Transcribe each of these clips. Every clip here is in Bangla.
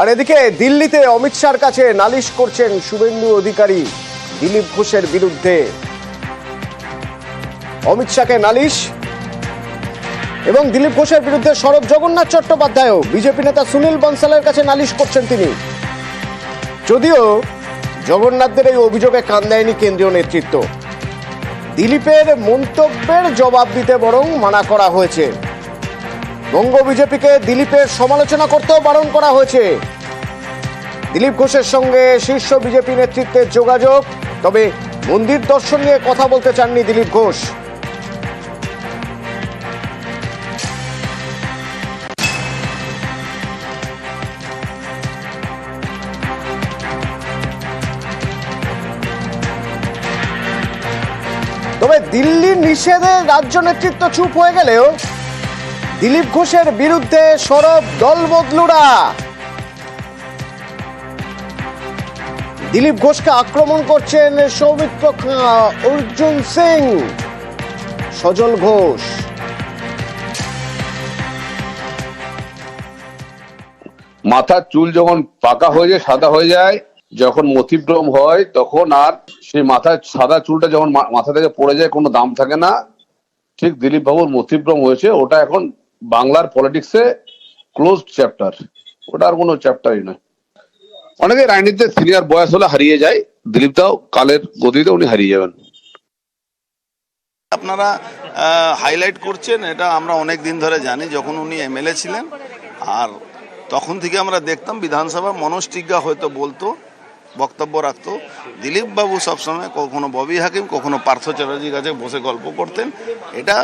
আর এদিকে দিল্লিতে অমিত শাহর কাছে নালিশ করছেন শুভেন্দু অধিকারী দিলীপ ঘোষের বিরুদ্ধে। অমিত শাহকে নালিশ এবং দিলীপ ঘোষের বিরুদ্ধে সরব জগন্নাথ চট্টোপাধ্যায়ও। বিজেপি নেতা সুনীল বনসালের কাছে নালিশ করছেন তিনি। যদিও জগন্নাথদের এই অভিযোগে কান দেয়নি কেন্দ্রীয় নেতৃত্ব। দিলীপের মন্তব্যের জবাব দিতে বরং মানা করা হয়েছে। বঙ্গ বিজেপিকে দিলীপের সমালোচনা করতেও বারণ করা হয়েছে। দিলীপ ঘোষের সঙ্গে শীর্ষ বিজেপি নেতৃত্বের যোগাযোগ, তবে মন্দির দর্শন নিয়ে কথা বলতে চাননি দিলীপ ঘোষ। তবে দিল্লির নিষেধে রাজ্য নেতৃত্ব চুপ হয়ে গেলেও দিলীপ ঘোষের বিরুদ্ধে সরব দলবদলুরা। দিলীপ ঘোষকে আক্রমণ করছেন সৌমিত্র অর্জুন সিং, সজল ঘোষ। মাথার চুল যখন পাকা হয়ে যায়, সাদা হয়ে যায়, যখন মতিভ্রম হয়, তখন আর সেই মাথার সাদা চুলটা যখন মাথা থেকে পড়ে যায়, কোনো দাম থাকে না। ঠিক দিলীপ বাবুর মতিভ্রম হয়েছে, ওটা এখন বাংলার পলিটিক্সে ক্লোজ চ্যাপ্টার ওটা আর কোনো চ্যাপ্টারই নয় অনেকে রাজনীতিতে সিনিয়র বয়স হলে হারিয়ে যায়। দিলীপ দাও, কালের গতিতে উনি হারিয়ে যাবেন। আপনারা হাইলাইট করছেন, এটা আমরা অনেক দিন ধরে জানি, যখন উনি এমএলএ ছিলেন। আর তখন থেকে আমরা দেখতাম, বিধানসভা মনস্টিজ্ঞা হয়তো বলতো, বক্তব্য রাখতো। দিলীপ বাবু সবসময় কখনো ববি হাকিম, কখনো পার্থ চ্যাটার্জির কাছে বসে গল্প করতেন। এটা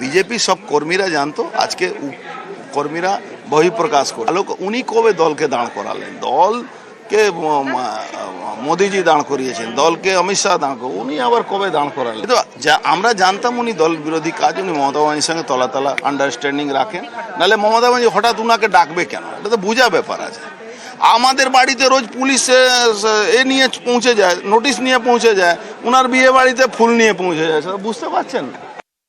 বিজেপি সব কর্মীরা জানতো আজকে কর্মীরা বহিঃপ্রকাশ করে আলোক উনি কবে দলকে দাঁড় করালেন? দলকে মোদিজি দাঁড় করিয়েছেন দলকে অমিত শাহ দাঁড় কর উনি আবার কবে দাঁড় করালেন? কিন্তু যা আমরা জানতাম উনি দল বিরোধী কাজ উনি মমতা বাহিনীর সঙ্গে তলা তলা আন্ডারস্ট্যান্ডিং রাখেন নাহলে মমতা বাহিনী হঠাৎ উনাকে ডাকবে কেন? এটা তো বোঝা ব্যাপার আছে। আমাদের বাড়িতে রোজ পুলিশ এ, নিয়ে পৌঁছে যায় নোটিশ নিয়ে পৌঁছে যায় উনার বিয়ে বাড়িতে ফুল নিয়ে পৌঁছে যায় বুঝতে পারছেন? না